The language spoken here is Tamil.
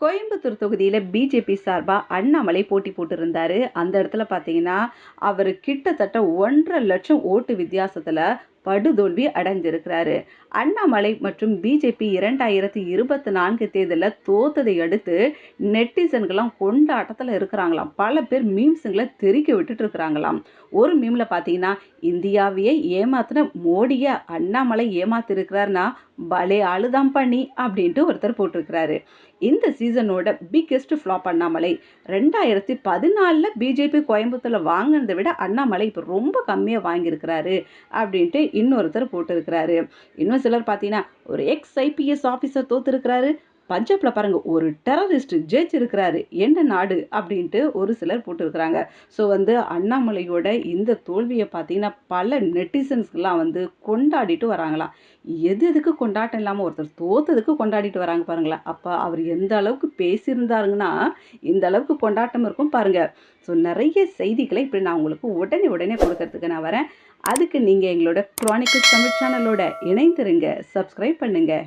கோயம்புத்தூர் தொகுதியில் பிஜேபி சார்பாக அண்ணாமலை போட்டி போட்டிருந்தார். அந்த இடத்துல பார்த்தீங்கன்னா அவர் கிட்டத்தட்ட ஒன்றரை லட்சம் ஓட்டு வித்தியாசத்தில் படுதோல்வி அடைஞ்சிருக்கிறாரு. அண்ணாமலை மற்றும் பிஜேபி இரண்டாயிரத்தி இருபத்தி நான்கு தேர்தலில் தோத்ததை அடுத்து நெட்டிசன்கள்லாம் கொண்டாட்டத்தில் இருக்கிறாங்களாம். பல பேர் மீம்ஸுங்களை தெறிக்க விட்டுட்டு இருக்கிறாங்களாம். ஒரு மீமில் பார்த்தீங்கன்னா இந்தியாவையே ஏமாத்தின மோடியை அண்ணாமலை ஏமாத்திருக்கிறாருன்னா பலே ஆளுதான் பண்ணி அப்படின்ட்டு ஒருத்தர் போட்டிருக்கிறாரு. இந்த சீசனோட பிக்கெஸ்ட் ஃப்ளாப் அண்ணாமலை. ரெண்டாயிரத்தி பதினாலில் பிஜேபி கோயம்புத்தூரில் வாங்கினதை விட அண்ணாமலை இப்போ ரொம்ப கம்மியாக வாங்கியிருக்கிறாரு அப்படின்ட்டு இன்னொருத்தர் போட்டிருக்கிறாரு. இன்னும் சிலர் பார்த்தீங்கன்னா ஒரு எக்ஸ் ஐபிஎஸ் ஆஃபீஸர் தோத்துருக்கிறாரு. பஞ்சாப்ல பாருங்க ஒரு டெரரிஸ்ட் ஜெயிச்சிருக்கிறாரு என்ன நாடு? அப்படின்ட்டு ஒரு சிலர் போட்டிருக்கிறாங்க. ஸோ வந்து அண்ணாமலையோட இந்த தோல்வியை பார்த்தீங்கன்னா பல நெட்டிசன்ஸ்லாம் வந்து கொண்டாடிட்டு வராங்களாம். எது எதுக்கு கொண்டாட்டம் இல்லாமல் ஒருத்தர் தோத்ததுக்கு கொண்டாடிட்டு வராங்க பாருங்களேன். அப்போ அவர் எந்த அளவுக்கு பேசியிருந்தாருங்கன்னா இந்த அளவுக்கு கொண்டாட்டம் இருக்கும் பாருங்க. ஸோ நிறைய செய்திகளை இப்படி நான் உங்களுக்கு உடனே உடனே கொடுக்கறதுக்கு நான் வரேன். அதுக்கு நீங்கள் எங்களோட குரானிக்கல் தமிழ் சேனலோட இணைந்திருங்க. சப்ஸ்கிரைப் பண்ணுங்கள்